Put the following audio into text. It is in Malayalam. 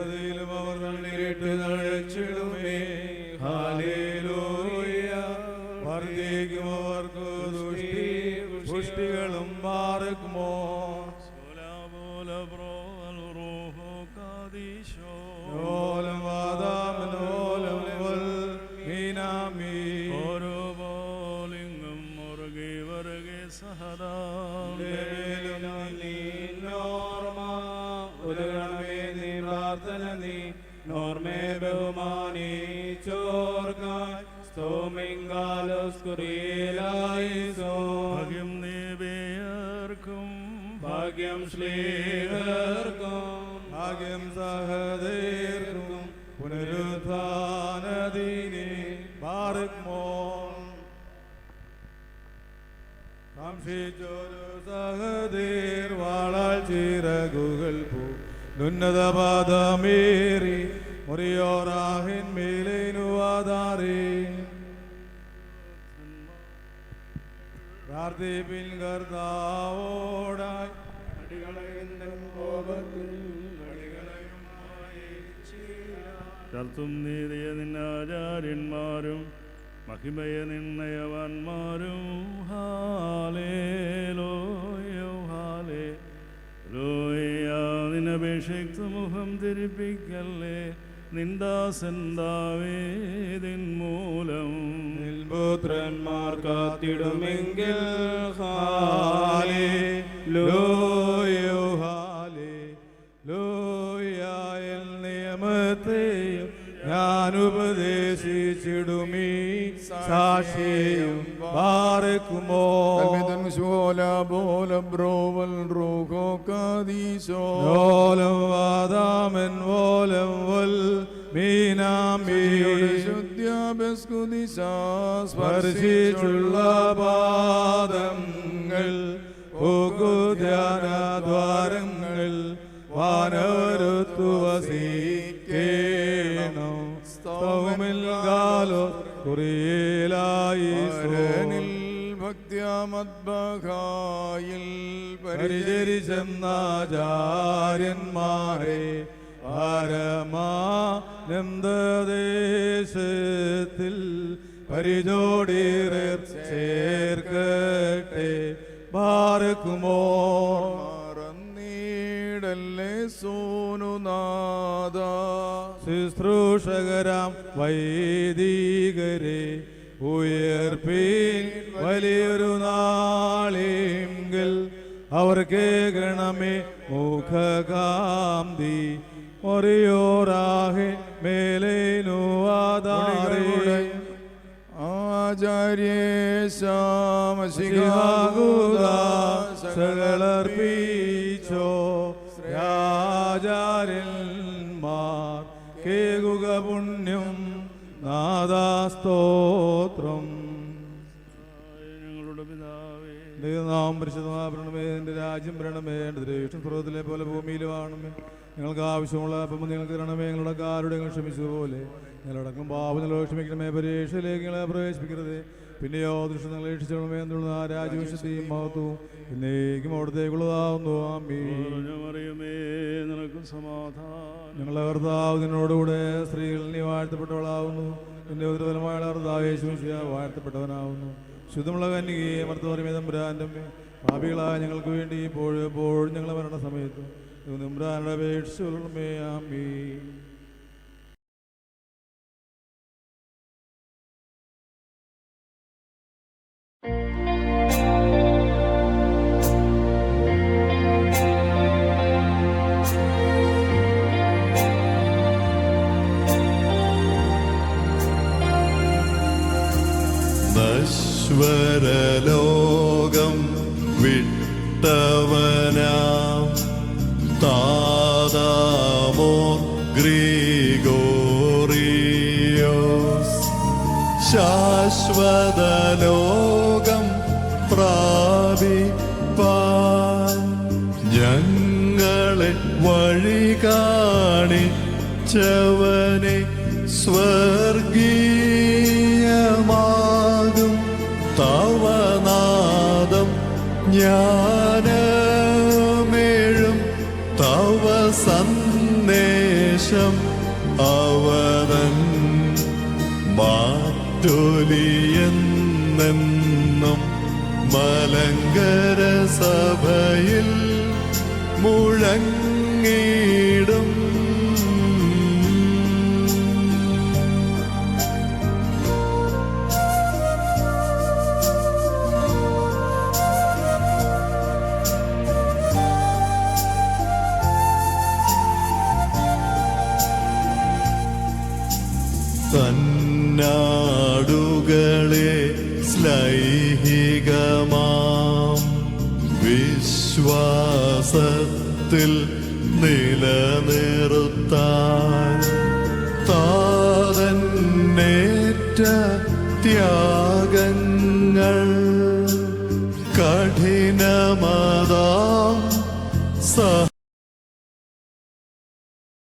പ്രതിയിലും അവർ കണ്ണീരിട്ട് നഴച്ചിടുമേ ഹാലേലൂയ വർദ്ധിക്കും അവർക്ക് ദുഷ്ടി പുഷ്ടികളും വറുകെ സഹദാം നീ നീ പ്രാർത്ഥന നീ നോർമേ ബഹുമാനി ചോർക്കാൻ സ്തോമിങ്കാലോസ് ഭാഗ്യം നീവേർക്കും ഭാഗ്യം ശ്ലീഹർക്കും ഭാഗ്യം സഹദേർക്കും പുനരുദ്ധാനദീനെ ബാറുക്മോ സംശയിച്ചൊരു സഹദേർ വാളാൽ ചിറകുകൾ പോ ഉന്നതപാദമേറി മുറിയോറാഹിൻ മേലേനുവാദാരേ പ്രാർത്ഥിപ്പിൻ കർത്താവോടായി. ചർത്തും നീതിയ നിന്നാചാര്യന്മാരും മഹിമയ നിർണയവാന്മാരും ഹാലേലോയോ നിന്നപേക്ഷിക്ത മുഖം തിരിപ്പിക്കല്ലേ നിന്ദാസന്താവേദിൻ മൂലം. പുത്രന്മാർ കാത്തിടുമെങ്കിൽ ഹാലേ ലോയോ ഞാൻ ഉപദേശിച്ചിടുമീ സാക്ഷിയും പാർക്കുമോ ഓലം വാദാമൻ ഓലം വൽ മീനാമിയുടെ ശുദ്ധ്യാഭ്യസ്കുദിശ സ്പർശിച്ചുള്ള പാദങ്ങൾ ധ്യാനദ്വാരങ്ങൾ സ്മരനിൽ ഭക്ത്യാമദ്ബഹായിൽ പരിചരിച്ചെന്നാചാര്യന്മാരെ പരമാനന്ദദേശത്തിൽ പരിജോടിറർ ചേർക്കട്ടെ. ബാർക്കുമോ മറന്നീടല്ലേ സോനുനാഥ. ശുശ്രൂഷകരാം വൈദികരെ. ഉയർപ്പീൻ വലിയൊരു നാളെങ്കിൽ. അവർ ഗണമേ മുഖകാന്തി ഒറിയോറാഹെ മേലേനുവാദാറേ സകളർപ്പിച്ചോ രാജാരന്മാർ നാദാസ്തോത്രം. ഞങ്ങളുടെ പിതാവേ. ദൈവനാമം പരിശുദ്ധമാണമേ എന്റെ രാജ്യം ഭരണമേ എന്റെ ദേഷ്ടം സ്രോതത്തിലെ പോലെ ഭൂമിയിലും ആണമേ ഞങ്ങൾക്ക് ആവശ്യമുള്ള അപ്പം നിങ്ങൾക്ക് തരണമേ ഞങ്ങളുടെ കാരുടെ ഞങ്ങൾ ക്ഷമിച്ചതുപോലെ. ഞങ്ങളടക്കം പാപം ക്ഷമിക്കണമേ പരീക്ഷയിലേക്ക് ഞങ്ങളെ പ്രവേശിപ്പിക്കരുത്. പിന്നെയോ ദൃഷ്ടം ഞങ്ങളെ രക്ഷിച്ചണമേ എന്നുള്ള ആ രാജ്യവശത്തെയും മഹത്വവും എന്നേക്കും അവിടത്തേക്കുള്ളതാവുന്നു ആമീ മറിയമേ സമാധാനം. ഞങ്ങളുടെ കർത്താവ് നിന്നോടുകൂടെ സ്ത്രീകളിൽ നീ വാഴ്ത്തപ്പെട്ടവളാവുന്നു. നിന്റെ ഉദരഫലമായ യേശുമിശിഹ വാഴ്ത്തപ്പെട്ടവനാവുന്നു. ശുദ്ധമുള്ള കന്യകയെ മർത്തോരമേ തമ്പുരാന്റെ പാപികളായ ഞങ്ങൾക്ക് വേണ്ടി ഇപ്പോഴും എപ്പോഴും ഞങ്ങളെ മരണ സമയത്ത് തമ്പുരാനുടെ അപേക്ഷിച്ചുള്ളമേ ആമീ നശ്വരലോകം വിട്ടവനാം. താതാമോർ ഗ്രിഗോറിയോസ്. ശാശ്വതലോകം പ്രാപിപ്പാൻ ഞങ്ങളെ വഴി കാണിച്ചവനെ സ്വർഗീയമാകും തവനാദം ജ്ഞാനമേഴും തവ സന്ദേശം അവതൻ മാറ്റൊലിയെന്നെന്നും മലങ്കര സഭയിൽ മുഴങ്ങിടും സ്ലൈഹികമാം വിശ്വാസത്തിൽ നിലനിർത്താൻ താതന്നേറ്റ ത്യാഗങ്ങൾ